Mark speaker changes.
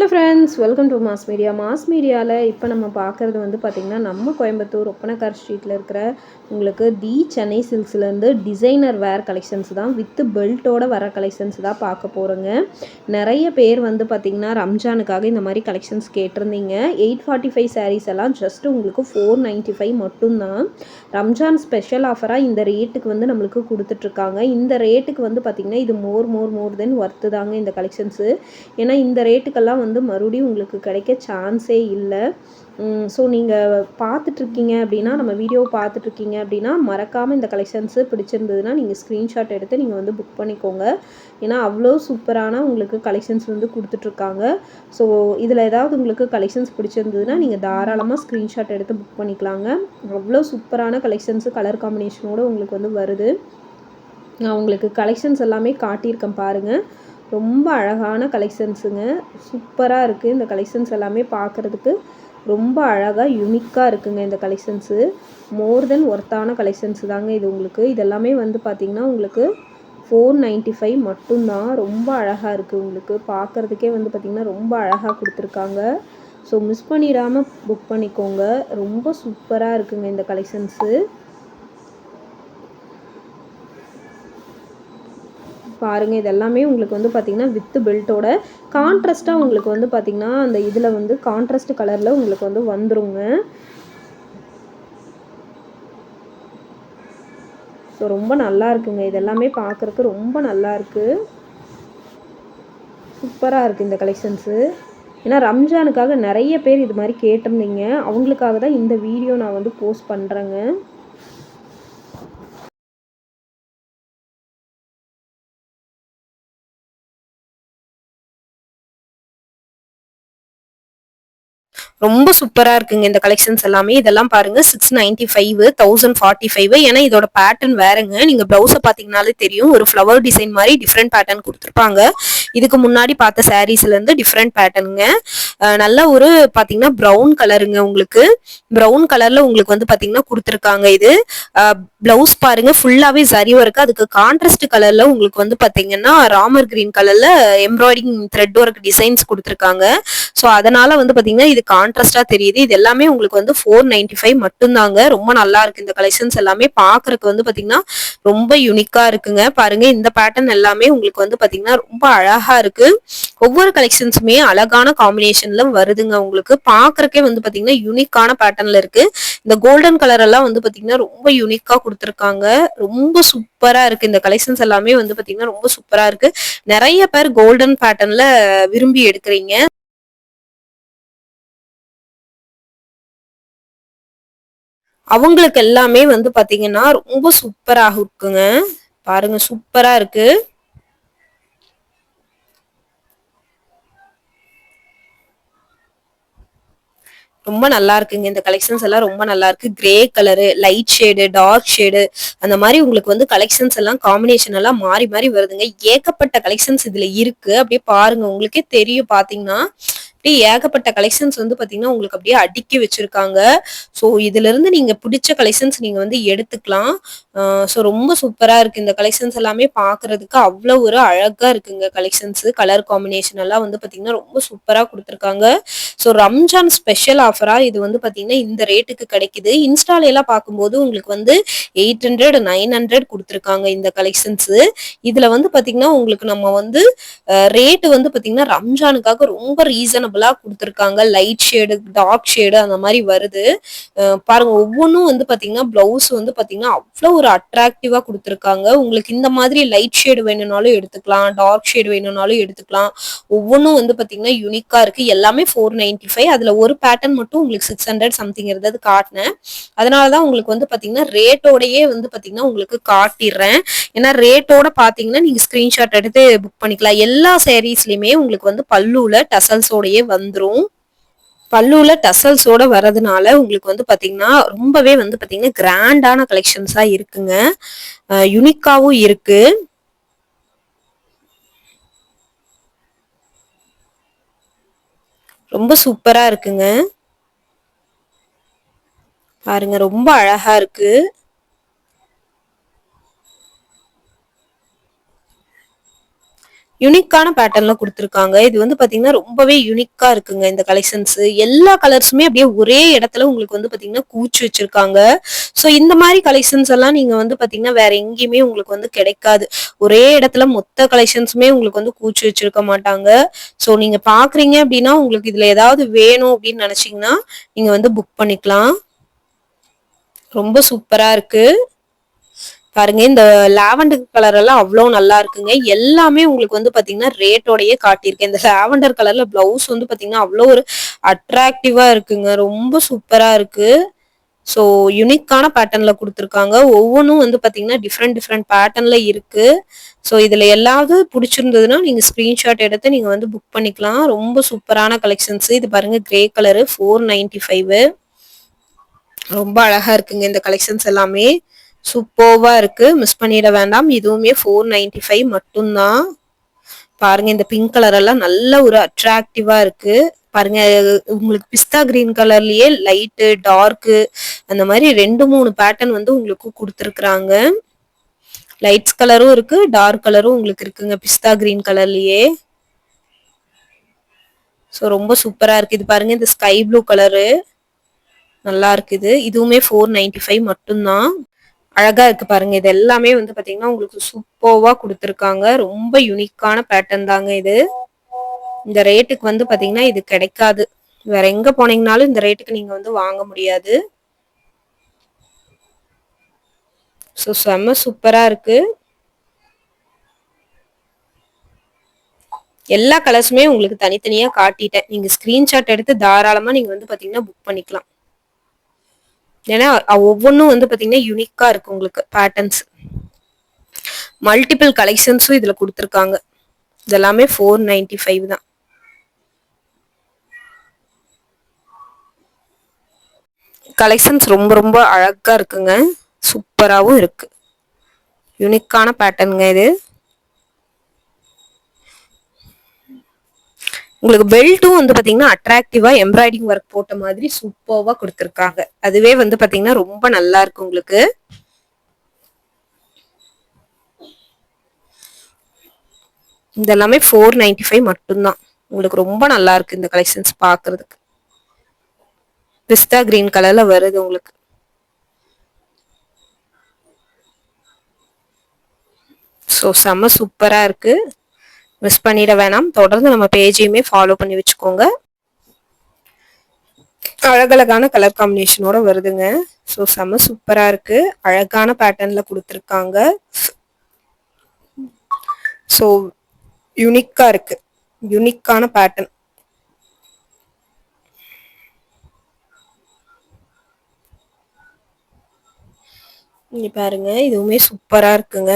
Speaker 1: Hello friends welcome to Mass Media Mass மீடியாவில் இப்போ நம்ம பார்க்குறது வந்து பார்த்திங்கன்னா நம்ம கோயம்புத்தூர் ஒப்பனக்கார் ஸ்ட்ரீட்டில் இருக்கிற உங்களுக்கு தி சென்னை சில்க்ஸ்லேருந்து டிசைனர் வேர் கலெக்ஷன்ஸ் தான் வித்து பெல்ட்டோட வர கலெக்ஷன்ஸ் தான் பார்க்க போகிறோங்க நிறைய பேர் வந்து பார்த்திங்கன்னா ரம்ஜானுக்காக இந்த மாதிரி கலெக்ஷன்ஸ் கேட்டிருந்தீங்க. எயிட் ஃபார்ட்டி ஃபைவ் சாரீஸ் எல்லாம் ஜஸ்ட் உங்களுக்கு ஃபோர் நைன்ட்டி ஃபைவ் மட்டும்தான். ரம்ஜான் ஸ்பெஷல் ஆஃபராக இந்த ரேட்டுக்கு வந்து நம்மளுக்கு கொடுத்துட்ருக்காங்க. இந்த ரேட்டுக்கு வந்து பார்த்திங்கன்னா இது மோர் மோர் மோர் தென் ஒர்த்து தாங்க இந்த கலெக்ஷன்ஸு ஏன்னா இந்த ரேட்டுக்கெல்லாம் வந்து மறுபடியும் உங்களுக்கு கிடைக்க சான்ஸே இல்லை. ஸோ நீங்கள் பார்த்துட்ருக்கீங்க அப்படின்னா நம்ம வீடியோ பார்த்துட்ருக்கீங்க அப்படின்னா மறக்காமல் இந்த கலெக்ஷன்ஸு பிடிச்சிருந்ததுன்னா நீங்கள் ஸ்க்ரீன்ஷாட் எடுத்து நீங்கள் வந்து புக் பண்ணிக்கோங்க. ஏன்னா அவ்வளோ சூப்பரான உங்களுக்கு கலெக்ஷன்ஸ் வந்து கொடுத்துட்ருக்காங்க. ஸோ இதில் ஏதாவது உங்களுக்கு கலெக்ஷன்ஸ் பிடிச்சிருந்ததுன்னா நீங்கள் தாராளமாக ஸ்க்ரீன்ஷாட் எடுத்து புக் பண்ணிக்கலாங்க. அவ்வளோ சூப்பரான கலெக்ஷன்ஸு கலர் காம்பினேஷனோடு உங்களுக்கு வந்து வருது. நான் உங்களுக்கு கலெக்ஷன்ஸ் எல்லாமே காட்டியிருக்கேன் பாருங்கள் ரொம்ப அழகான கலெக்ஷன்ஸுங்க சூப்பராக இருக்குது இந்த கலெக்ஷன்ஸ் எல்லாமே பார்க்குறதுக்கு ரொம்ப அழகாக யுனிக்காக இருக்குங்க இந்த கலெக்ஷன்ஸு மோர் தென் ஒர்த்தான கலெக்ஷன்ஸ் தாங்க இது உங்களுக்கு. இதெல்லாமே வந்து பார்த்திங்கன்னா உங்களுக்கு ஃபோர் நைன்ட்டி ஃபைவ் மட்டும்தான். ரொம்ப அழகாக இருக்குது உங்களுக்கு. பார்க்குறதுக்கே வந்து பார்த்திங்கன்னா ரொம்ப அழகாக கொடுத்துருக்காங்க. ஸோ மிஸ் பண்ணிடாமல் புக் பண்ணிக்கோங்க. ரொம்ப சூப்பராக இருக்குங்க இந்த கலெக்ஷன்ஸு பாருங்கள் இதெல்லாமே உங்களுக்கு வந்து பார்த்திங்கன்னா வித்து பெல்ட்டோட கான்ட்ராஸ்ட்டாக உங்களுக்கு வந்து பார்த்திங்கன்னா அந்த இதில் வந்து கான்ட்ராஸ்ட் கலரில் உங்களுக்கு வந்து வந்துருங்க. ஸோ ரொம்ப நல்லா இருக்குங்க. இதெல்லாமே பார்க்குறக்கு ரொம்ப நல்லா இருக்குது சூப்பராக இருக்குது இந்த கலெக்ஷன்ஸு ஏன்னா ரம்ஜானுக்காக நிறைய பேர் இது மாதிரி கேட்டிருந்தீங்க. அவங்களுக்காக தான் இந்த வீடியோ நான் வந்து போஸ்ட் பண்ணுறேங்க ரொம்ப சூப்பரா இருக்குங்க இந்த கலெக்ஷன்ஸ் எல்லாமே. இதெல்லாம் பாருங்க six ninety five thousand forty five ஏன்னா இதோட பேட்டர்ன் வேறங்க. நீங்க பிளவுஸை பாத்தீங்கன்னாலே தெரியும் ஒரு ஃப்ளவர் டிசைன் மாதிரி டிஃப்ரெண்ட் பேட்டர்ன் கொடுத்துருப்பாங்க. இதுக்கு முன்னாடி பார்த்த சாரீஸ்ல இருந்து டிஃப்ரெண்ட் பேட்டர்னுங்க நல்ல ஒரு பாத்தீங்கன்னா ப்ரௌன் கலருங்க உங்களுக்கு. ப்ரௌன் கலர்ல உங்களுக்கு வந்து பாத்தீங்கன்னா கொடுத்துருக்காங்க இது. பிளவுஸ் பாருங்க ஃபுல்லாவே சரி இருக்கு. அதுக்கு கான்ட்ராஸ்ட் கலர்ல உங்களுக்கு வந்து பாத்தீங்கன்னா ராமர் கிரீன் கலர்ல எம்ப்ராய்டிங் த்ரெட் ஒர்க் டிசைன்ஸ் கொடுத்துருக்காங்க. ஸோ அதனால வந்து பாத்தீங்கன்னா இது கான்ட்ராஸ்டா தெரியுது. இது எல்லாமே உங்களுக்கு வந்து ஃபோர் நைன்டி ஃபைவ் மட்டும்தாங்க. ரொம்ப நல்லா இருக்கு. இந்த கலெக்ஷன்ஸ் எல்லாமே பாக்குறதுக்கு வந்து பாத்தீங்கன்னா ரொம்ப யூனிக்கா இருக்குங்க. பாருங்க இந்த பேட்டர்ன் எல்லாமே உங்களுக்கு வந்து பாத்தீங்கன்னா ரொம்ப அழகா அழகா இருக்கு. ஒவ்வொரு கலெக்ஷன்ஸுமே அழகான காம்பினேஷன்ல வருதுங்க உங்களுக்கு. பாக்குறக்கே வந்து பாத்தீங்கன்னா யூனிக்கான பேட்டர்ன்ல இருக்கு. இந்த கோல்டன் கலர் எல்லாம் வந்து பாத்தீங்கன்னா ரொம்ப யூனிக்கா கொடுத்துருக்காங்க. ரொம்ப சூப்பரா இருக்கு. இந்த கலெக்ஷன்ஸ் எல்லாமே வந்து பாத்தீங்கன்னா ரொம்ப சூப்பரா இருக்கு. நிறைய பேர் கோல்டன் பேட்டர்ன்ல விரும்பி எடுக்கிறீங்க. அவங்களுக்கு எல்லாமே வந்து பாத்தீங்கன்னா ரொம்ப சூப்பராக இருக்குங்க. பாருங்க சூப்பரா இருக்கு. ரொம்ப நல்லா இருக்குங்க. இந்த கலெக்ஷன்ஸ் எல்லாம் ரொம்ப நல்லா இருக்கு. Grey colour light shade dark shade அந்த மாதிரி உங்களுக்கு வந்து கலெக்ஷன்ஸ் எல்லாம் காம்பினேஷன் எல்லாம் மாறி மாறி வருதுங்க. ஏகப்பட்ட கலெக்ஷன்ஸ் இதுல இருக்கு. அப்படியே பாருங்க. உங்களுக்கே தெரியும். பாத்தீங்கன்னா அப்படியே ஏகப்பட்ட கலெக்ஷன்ஸ் வந்து பாத்தீங்கன்னா உங்களுக்கு அப்படியே அடுக்கி வச்சிருக்காங்க. ஸோ இதுல இருந்து நீங்க பிடிச்ச கலெக்ஷன்ஸ் நீங்க வந்து எடுத்துக்கலாம். ஸோ ரொம்ப சூப்பரா இருக்கு. இந்த கலெக்ஷன்ஸ் எல்லாமே பாக்குறதுக்கு அவ்வளோ ஒரு அழகா இருக்குங்க கலெக்ஷன்ஸ் கலர் காம்பினேஷன் எல்லாம் வந்து பாத்தீங்கன்னா ரொம்ப சூப்பரா கொடுத்துருக்காங்க. ஸோ ரம்ஜான் ஸ்பெஷல் ஆஃபரா இது வந்து பாத்தீங்கன்னா இந்த ரேட்டுக்கு கிடைக்குது. இன்ஸ்டால எல்லாம் பார்க்கும்போது உங்களுக்கு வந்து எயிட் ஹண்ட்ரட் நைன் ஹண்ட்ரட் கொடுத்துருக்காங்க இந்த கலெக்ஷன்ஸ் இதுல வந்து பாத்தீங்கன்னா உங்களுக்கு நம்ம வந்து ரேட்டு வந்து பாத்தீங்கன்னா ரம்ஜானுக்காக ரொம்ப ரீசன் ரீசனபிளா கொடுத்துருக்காங்க. லைட் ஷேடு டார்க் ஷேடு அந்த மாதிரி வருது. பாருங்க ஒவ்வொன்றும் வந்து பாத்தீங்கன்னா பிளவுஸ் வந்து பாத்தீங்கன்னா அவ்வளோ ஒரு அட்ராக்டிவா கொடுத்துருக்காங்க. உங்களுக்கு இந்த மாதிரி லைட் ஷேடு வேணும்னாலும் எடுத்துக்கலாம் டார்க் ஷேடு வேணும்னாலும் எடுத்துக்கலாம். ஒவ்வொன்றும் வந்து பாத்தீங்கன்னா யூனிக்கா இருக்கு. எல்லாமே ஃபோர் நைன்டி ஃபைவ் அதுல ஒரு பேட்டர்ன் மட்டும் உங்களுக்கு சிக்ஸ் ஹண்ட்ரட் சம்திங் இருந்தது காட்டினேன். அதனாலதான் உங்களுக்கு வந்து பாத்தீங்கன்னா ரேட்டோடயே வந்து பாத்தீங்கன்னா உங்களுக்கு காட்டிடுறேன். ஏன்னா ரேட்டோட பாத்தீங்கன்னா நீங்க ஸ்கிரீன்ஷாட் எடுத்து புக் பண்ணிக்கலாம். எல்லா சேரீஸ்லையுமே உங்களுக்கு வந்து பல்லுல டசல்ஸோடயே வந்துடும் பல்லுல டசல்ஸோட வர்றதுனால உங்களுக்கு வந்து பாத்தீங்கன்னா ரொம்பவே வந்து பாத்தீங்கன்னா கிராண்டான கலெக்ஷன்ஸாக இருக்குங்க. யுனிக்காவும் இருக்கு. ரொம்ப சூப்பரா இருக்குங்க. பாருங்க ரொம்ப அழகா இருக்கு. யூனிக்கான பேட்டர்ன்ல கொடுத்துருக்காங்க. இது வந்து பாத்தீங்கன்னா ரொம்பவே யூனிக்கா இருக்குங்க இந்த கலெக்ஷன்ஸ் எல்லா கலர்ஸுமே அப்படியே ஒரே இடத்துல உங்களுக்கு வந்து பாத்தீங்கன்னா கூச்சு வச்சிருக்காங்க. ஸோ இந்த மாதிரி கலெக்ஷன்ஸ் எல்லாம் நீங்க வந்து பாத்தீங்கன்னா வேற எங்கேயுமே உங்களுக்கு வந்து கிடைக்காது. ஒரே இடத்துல மொத்த கலெக்ஷன்ஸுமே உங்களுக்கு வந்து கூச்சு வச்சிருக்க மாட்டாங்க. ஸோ நீங்க பாக்குறீங்க அப்படின்னா உங்களுக்கு இதுல ஏதாவது வேணும் அப்படின்னு நினைச்சீங்கன்னா நீங்க வந்து புக் பண்ணிக்கலாம். ரொம்ப சூப்பரா இருக்கு. பாருங்க இந்த லாவெண்டர் கலர் எல்லாம் அவ்வளோ நல்லா இருக்குங்க. எல்லாமே உங்களுக்கு வந்து பாத்தீங்கன்னா ரேட்டோடயே காட்டியிருக்கேன் இந்த லாவெண்டர் கலர்ல பிளவுஸ் வந்து பாத்தீங்கன்னா அவ்வளோ ஒரு அட்ராக்டிவா இருக்குங்க. ரொம்ப சூப்பரா இருக்கு. ஸோ யுனிக்கான பேட்டர்னில் கொடுத்துருக்காங்க. ஒவ்வொன்றும் வந்து பார்த்தீங்கன்னா டிஃப்ரெண்ட் டிஃப்ரெண்ட் பேட்டர்னில் இருக்கு. ஸோ இதில் எல்லாவது பிடிச்சிருந்ததுன்னா நீங்கள் ஸ்க்ரீன்ஷாட் எடுத்து நீங்கள் வந்து புக் பண்ணிக்கலாம். ரொம்ப சூப்பரான கலெக்ஷன்ஸ் இது பாருங்க grey colour four ninety five ரொம்ப அழகா இருக்குங்க இந்த கலெக்ஷன்ஸ் எல்லாமே. சூப்பர்வா இருக்கு. மிஸ் பண்ணிட வேண்டாம். இதுவுமே ஃபோர் நைன்டி ஃபைவ் மட்டும்தான். பாருங்க இந்த பிங்க் கலர் எல்லாம் நல்ல ஒரு அட்ராக்டிவா இருக்கு. பாருங்க உங்களுக்கு பிஸ்தா கிரீன் கலர்லயே லைட்டு டார்க்கு அந்த மாதிரி ரெண்டு மூணு பேட்டர்ன் வந்து உங்களுக்கு கொடுத்துருக்குறாங்க. லைட்ஸ் கலரும் இருக்கு டார்க் கலரும் உங்களுக்கு இருக்குங்க பிஸ்தா கிரீன் கலர்லயே ஸோ ரொம்ப சூப்பரா இருக்கு. இது பாருங்க இந்த ஸ்கை ப்ளூ கலரு நல்லா இருக்குது. இதுவுமே ஃபோர் நைன்டி ஃபைவ் மட்டும்தான். அழகா இருக்கு பாருங்க. இது எல்லாமே வந்து பாத்தீங்கன்னா உங்களுக்கு சூப்பர்வா கொடுத்துருக்காங்க. ரொம்ப யூனிக்கான பேட்டர்ன் தாங்க இது. இந்த ரேட்டுக்கு வந்து பாத்தீங்கன்னா இது கிடைக்காது. வேற எங்க போனீங்கனாலும் இந்த ரேட்டுக்கு நீங்க வந்து வாங்க முடியாது. ஸோ செம்ம சூப்பரா இருக்கு. எல்லா கலர்ஸுமே உங்களுக்கு தனித்தனியா காட்டிட்டேன். நீங்க ஸ்கிரீன்ஷாட் எடுத்து தாராளமா நீங்க வந்து பாத்தீங்கன்னா புக் பண்ணிக்கலாம். ஏன்னா ஒவ்வொன்றும் வந்து பார்த்தீங்கன்னா யூனிக்காக இருக்கும் உங்களுக்கு பேட்டர்ன்ஸ் மல்டிபிள் கலெக்ஷன்ஸும் இதில் கொடுத்துருக்காங்க. இதெல்லாமே ஃபோர் நைன்டி ஃபைவ் தான். கலெக்ஷன்ஸ் ரொம்ப ரொம்ப அழகாக இருக்குங்க. சூப்பராகவும் இருக்குது யூனிக்கான பேட்டர்னுங்க இது. உங்களுக்கு பெல்ட்டும் வந்து பாத்தீங்கன்னா அட்ராக்டிவா எம்ப்ராய்டிங் ஒர்க் போட்ட மாதிரி சூப்பர்வா கொடுத்துருக்காங்க. அதுவே வந்து பாத்தீங்கன்னா ரொம்ப நல்லா இருக்கு உங்களுக்கு. இதெல்லாமே ஃபோர் நைன்டி ஃபைவ் மட்டும்தான். உங்களுக்கு ரொம்ப நல்லா இருக்கு இந்த கலெக்ஷன்ஸ் பாக்குறதுக்கு. பிஸ்தா கிரீன் கலர்ல வருது உங்களுக்கு. ஸோ செம்ம சூப்பரா இருக்கு. மிஸ் பண்ணிட வேணாம். தொடர்ந்து நம்ம பேஜையுமே ஃபாலோ பண்ணி வச்சுக்கோங்க. அழகழகான கலர் காம்பினேஷனோட வருதுங்க. ஸோ செம்ம சூப்பரா இருக்கு. அழகான பேட்டர்ன்ல கொடுத்துருக்காங்க. ஸோ யுனிக்கா இருக்கு. யுனிக்கான பேட்டர்ன் இங்க பாருங்க. இதுவுமே சூப்பரா இருக்குங்க.